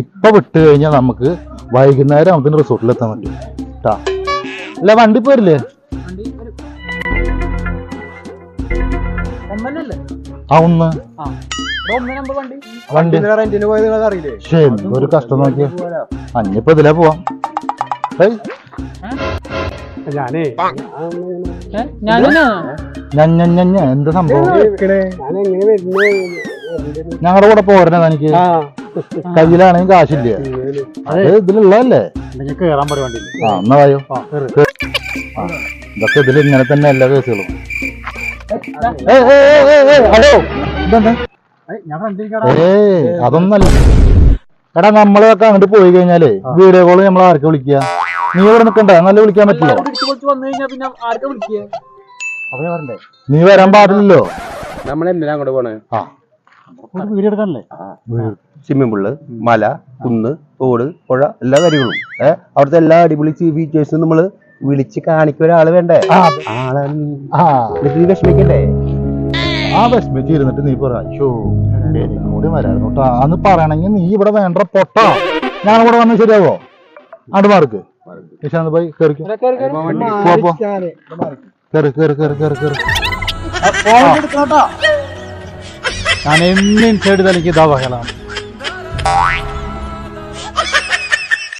ഇപ്പൊ വിട്ട് കഴിഞ്ഞാൽ നമുക്ക് വൈകുന്നേരം നമുക്ക് റിസോർട്ടിൽ എത്താൻ പറ്റും. കേട്ടാ അല്ല വണ്ടി പോരില്ലേ വണ്ടി. ആ ഒന്ന് എന്തൊരു കഷ്ടം നോക്കിയ. അഞ്ഞിപ്പോ ഇതിലേ പോവാം. ഞാനേ. എന്താ? സംഭവം? ഞാൻ എങ്ങനെ വരുന്നേ? ഞങ്ങളുടെ കൂടെ പോരണ എനിക്ക് ആ. കയ്യിലാണെങ്കിൽ കാശില്ല. അത് ഇതിലുള്ളതല്ലേ? പരിപാടി ആ എന്നാ പറയോ ഇതൊക്കെ ഇതിൽ ഇങ്ങനെ തന്നെ എല്ലാ കേസുകളും. ഹലോ. ഇതെന്താ? ഏയ് അതൊന്നല്ല. എടാ നമ്മളൊക്കെ അങ്ങോട്ട് പോയി കഴിഞ്ഞാലേ വീഡിയോ കോൾ നമ്മൾ ആർക്ക് വിളിക്കുക നീ ഇവിടെ നിക്കണ്ട നല്ല വിളിക്കാൻ പറ്റില്ല നീ വരാൻ പാടില്ലല്ലോ. നമ്മളെന്തിനാ അങ്ങോട്ട് പോണേ? ആ. വീഡിയോ എടുക്കാനല്ലേ? സ്വിമ്മിംഗ് പൂൾ മല കുന്ന് തോട് പുഴ എല്ലാ കാര്യങ്ങളും. ഏഹ് അവിടുത്തെ എല്ലാ അടിപൊളി ഫീച്ചേഴ്സും നമ്മൾ വിളിച്ച് കാണിക്കുന്ന ഒരാൾ വേണ്ടേ? ആ, ആളെ ആ. എന്നിട്ട് നീ വിഷമിക്കണ്ടേ? ആ വിഷമിച്ച് ഇരുന്നിട്ട് നീ പറ. അയ്യോ എനിക്കും കൂടി വരായിരുന്നു കേട്ടോ അന്ന് പറയണെങ്കിൽ നീ ഇവിടെ വേണ്ട പൊട്ടോ. ഞാൻ ഇവിടെ വന്ന് ശരിയാവോ? അങ്ങോട്ട് മാർക്ക്. നിശാന്ത് പോയി കേറി പോ, പോ. കേറ് കേറ് കേറ് കേറ് കേറ്. ನಾನು എന്നും ചെടി തലയ്ക്ക് ഇതാ പകലാണ്